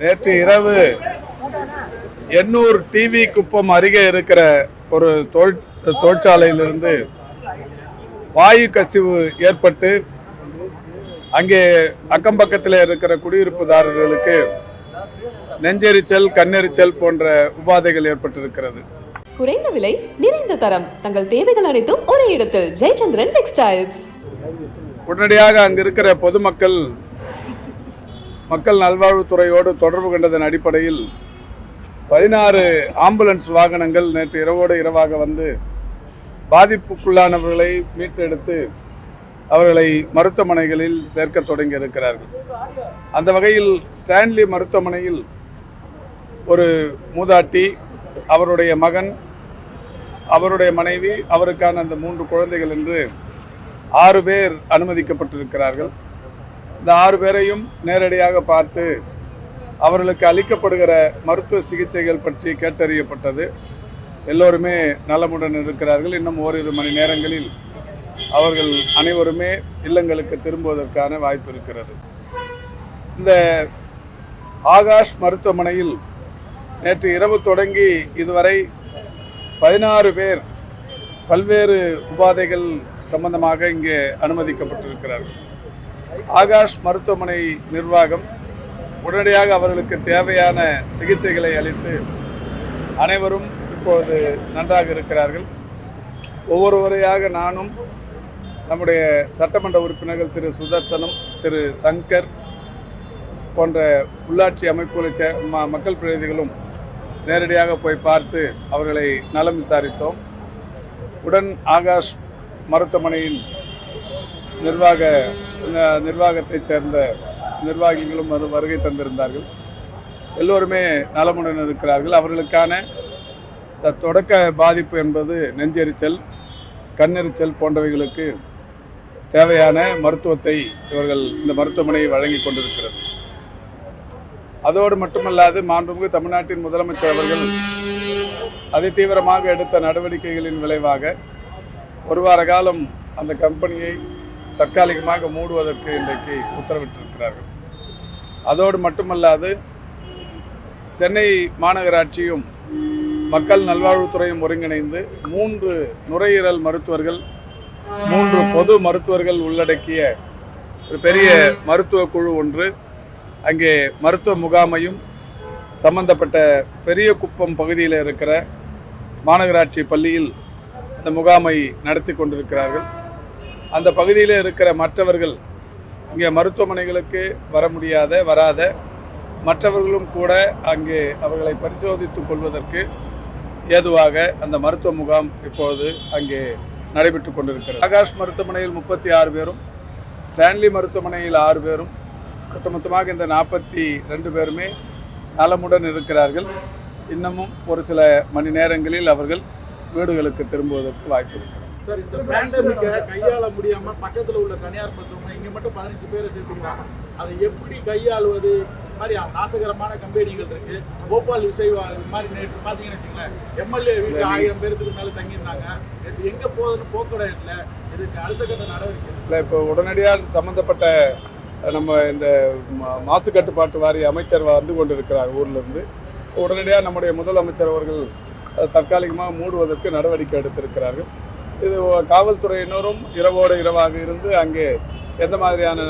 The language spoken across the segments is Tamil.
நேற்று இரவு எண்ணூர் டிவி குப்பம் அருகே இருக்கிற ஒரு தொழிற் தொழிற்சாலையிலிருந்து வாயு கசிவு ஏற்பட்டு அங்கே அக்கம் பக்கத்தில் இருக்கிற குடியிருப்புதாரர்களுக்கு நெஞ்செரிச்சல் கண்ணெரிச்சல் போன்ற உபாதைகள் ஏற்பட்டிருக்கிறது. குறைந்த விலை நிறைந்த தரம் தங்கள் தேவைகள் அனைத்தும் ஒரே இடத்தில். ஜெயச்சந்திரன் டெக்ஸ்டைல்ஸ் உடனடியாக அங்கு இருக்கிற பொதுமக்கள் மக்கள் நல்வாழ்வுத்துறையோடு தொடர்பு கொண்டதன் அடிப்படையில் பதினாறு ஆம்புலன்ஸ் வாகனங்கள் நேற்று இரவோடு இரவாக வந்து பாதிப்புக்குள்ளானவர்களை மீட்டெடுத்து அவர்களை மருத்துவமனைகளில் சேர்க்க தொடங்கி இருக்கிறார்கள். அந்த வகையில் ஸ்டான்லி மருத்துவமனையில் ஒரு மூதாட்டி அவருடைய மகன் அவருடைய மனைவி அவருக்கான அந்த மூன்று குழந்தைகள் என்று ஆறு பேர் அனுமதிக்கப்பட்டிருக்கிறார்கள். இந்த ஆறு பேரையும் நேரடியாக பார்த்து அவர்களுக்கு அளிக்கப்படுகிற மருத்துவ சிகிச்சைகள் பற்றி கேட்டறியப்பட்டது. எல்லோருமே நலமுடன் இருக்கிறார்கள். இன்னும் ஓரிரு மணி நேரங்களில் அவர்கள் அனைவருமே இல்லங்களுக்கு திரும்புவதற்கான வாய்ப்பு இருக்கிறது. இந்த ஆகாஷ் மருத்துவமனையில் நேற்று இரவு தொடங்கி இதுவரை பதினாறு பேர் பல்வேறு உபாதைகள் சம்பந்தமாக இங்கே அனுமதிக்கப்பட்டிருக்கிறார்கள். ஆகாஷ் மருத்துவமனை நிர்வாகம் உடனடியாக அவர்களுக்கு தேவையான சிகிச்சைகளை அளித்து அனைவரும் இப்போது நன்றாக இருக்கிறார்கள். ஒவ்வொருவரையாக நானும் நம்முடைய சட்டமன்ற உறுப்பினர்கள் திரு சுதர்சனம் திரு சங்கர் போன்ற உள்ளாட்சி அமைப்புகளை சே மக்கள் பிரதிநிதிகளும் நேரடியாக போய் பார்த்து அவர்களை நலம் விசாரித்தோம். உடன் ஆகாஷ் மருத்துவமனையின் நிர்வாக நிர்வாகத்தைச் சேர்ந்த நிர்வாகிகளும் அது வருகை தந்திருந்தார்கள். எல்லோருமே நலமுடன் இருக்கிறார்கள். அவர்களுக்கான தொடக்க பாதிப்பு என்பது நெஞ்செரிச்சல் கண்ணெரிச்சல் போன்றவைகளுக்கு தேவையான மருத்துவத்தை இவர்கள் இந்த மருத்துவமனை வழங்கி கொண்டிருக்கிறது. அதோடு மட்டுமல்லாது மாண்புமிகு தமிழ்நாட்டின் முதலமைச்சர் அவர்கள் அதிதீவிரமாக எடுத்த நடவடிக்கைகளின் விளைவாக ஒரு வார காலம் அந்த கம்பெனியை தற்காலிகமாக மூடுவதற்கு இன்றைக்கு உத்தரவிட்டிருக்கிறார்கள். அதோடு மட்டுமல்லாது சென்னை மாநகராட்சியும் மக்கள் நல்வாழ்வுத்துறையும் ஒருங்கிணைந்து மூன்று நுரையீரல் மருத்துவர்கள் மூன்று பொது மருத்துவர்கள் உள்ளடக்கிய ஒரு பெரிய மருத்துவ குழு ஒன்று. அங்கே மருத்துவ முகாமையும் சம்பந்தப்பட்ட பெரிய குப்பம் பகுதியில் இருக்கிற மாநகராட்சி பள்ளியில் அந்த முகாமை நடத்தி கொண்டிருக்கிறார்கள். அந்த பகுதியில் இருக்கிற மற்றவர்கள் இங்கே மருத்துவமனைகளுக்கு வர முடியாத வராத மற்றவர்களும் கூட அங்கே அவர்களை பரிசோதித்துக் கொள்வதற்கு ஏதுவாக அந்த மருத்துவ முகாம் இப்போது அங்கே நடைபெற்று கொண்டிருக்கிறது. ஆகாஷ் மருத்துவமனையில் முப்பத்தி ஆறு பேரும் ஸ்டான்லி மருத்துவமனையில் ஆறு பேரும் ஒட்டுமொத்தமாக இந்த நாற்பத்தி ரெண்டு பேருமே நலமுடன் இருக்கிறார்கள். இன்னமும் ஒரு சில மணி நேரங்களில் அவர்கள் வீடுகளுக்கு திரும்புவதற்கு வாய்ப்பு இருக்கிறது. சார் இந்த பேண்டமிக்கை கையாள முடியாம பக்கத்துல உள்ள தனியார் மருத்துவமனை இங்க மட்டும் பதினஞ்சு பேரை சேர்த்துக்கிறாங்க அதை எப்படி கையாளுவது? மாதிரி நாசகரமான கம்பெனிகள் இருக்கு. கோபால் விசைவா இது மாதிரி நேற்று பாத்தீங்கன்னு வச்சுங்களேன் எம்எல்ஏ வீட்டு ஆயிரம் பேருக்கு மேல தங்கியிருந்தாங்க. இது எங்க போகுதுன்னு போக்குவரத்து இல்லை இதுக்கு அடுத்த கட்ட நடவடிக்கை. இல்லை இப்போ உடனடியாக சம்மந்தப்பட்ட நம்ம இந்த மாசு கட்டுப்பாட்டு வாரிய அமைச்சர் வந்து கொண்டிருக்கிறார் ஊர்ல இருந்து உடனடியாக நம்முடைய முதலமைச்சர் அவர்கள் தற்காலிகமாக மூடுவதற்கு நடவடிக்கை எடுத்திருக்கிறார்கள். இது காவல்துறையினரும் இரவோடு இரவாக இருந்து அங்கே எந்த மாதிரியான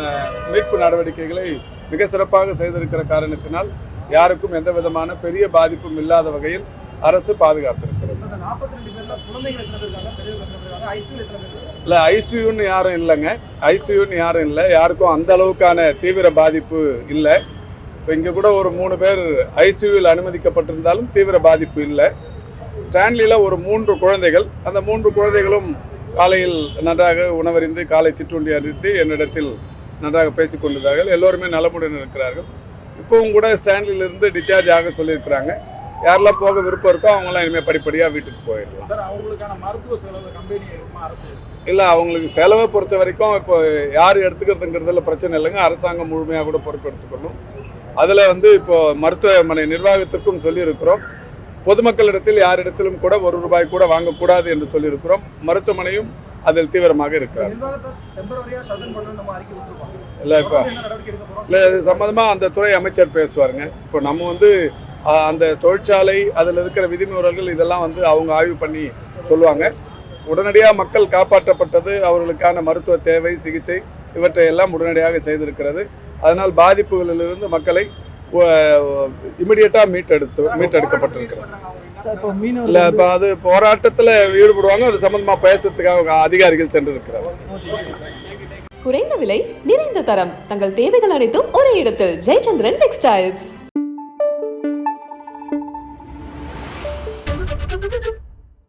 மீட்பு நடவடிக்கைகளை மிக சிறப்பாக செய்திருக்கிற காரணத்தினால் யாருக்கும் எந்த விதமான பெரிய பாதிப்பும் இல்லாத வகையில் அரசு பாதுகாத்திருக்கிறது. இல்லை ஐசியூன்னு யாரும் இல்லைங்க. ஐசியூன்னு யாரும் இல்லை. யாருக்கும் அந்த அளவுக்கான தீவிர பாதிப்பு இல்லை. இப்போ இங்கே கூட ஒரு மூணு பேர் ஐசியூவில் அனுமதிக்கப்பட்டிருந்தாலும் தீவிர பாதிப்பு இல்லை. ஸ்டான்லியில் ஒரு மூன்று குழந்தைகள். அந்த மூன்று குழந்தைகளும் காலையில் நன்றாக உணவறிந்து காலை சிற்றுண்டி அறிந்து என்னிடத்தில் நன்றாக பேசிக் கொண்டிருந்தார்கள். எல்லோருமே நலமுடன் இருக்கிறார்கள். இப்போவும் கூட ஸ்டான்லியிலிருந்து டிஸ்சார்ஜ் ஆக சொல்லியிருக்கிறாங்க. யாரெல்லாம் போக விருப்பம் இருக்கோ அவங்களாம் இனிமேல் படிப்படியாக வீட்டுக்கு போயிடலாம். இல்லை அவங்களுக்கு செலவை பொறுத்த வரைக்கும் இப்போ யார் எடுத்துக்கிறதுங்கிறதுல பிரச்சனை இல்லைங்க. அரசாங்கம் முழுமையாக கூட பொறுப்பெடுத்துக்கொள்ளும். அதில் வந்து இப்போ மருத்துவமனை நிர்வாகத்திற்கும் சொல்லியிருக்கிறோம். பொதுமக்களிடத்தில் யாரிடத்திலும் கூட ஒரு ரூபாய் கூட வாங்கக்கூடாது என்று சொல்லியிருக்கிறோம். மருத்துவமனையும் அதில் தீவிரமாக இருக்கிறார். இல்லை இப்போ இல்லை இது சம்மந்தமாக அந்த துறை அமைச்சர் பேசுவாருங்க. இப்போ நம்ம வந்து அந்த தொழிற்சாலை அதில் இருக்கிற விதிமுறைகள் இதெல்லாம் வந்து அவங்க ஆய்வு பண்ணி சொல்லுவாங்க. உடனடியாக மக்கள் காப்பாற்றப்பட்டது அவர்களுக்கான மருத்துவ தேவை சிகிச்சை இவற்றை எல்லாம் உடனடியாக செய்திருக்கிறது. அதனால் பாதிப்புகளிலிருந்து மக்களை இமிடியட்டாக மீட்டெடுத்து மீட்டெடுக்கப்பட்டிருக்கிறது சார் இப்போ மீனவர் இல்லை இப்போ அது போராட்டத்தில் ஈடுபடுவாங்க. அது சம்மந்தமாக பேசுறதுக்காக அதிகாரிகள் சென்று இருக்கிறார் குறைந்த விலை நிறைந்த தரம். தங்கள் தேவைகள் அனைத்தும் ஒரே இடத்தில். ஜெயச்சந்திரன் டெக்ஸ்டைல்ஸ்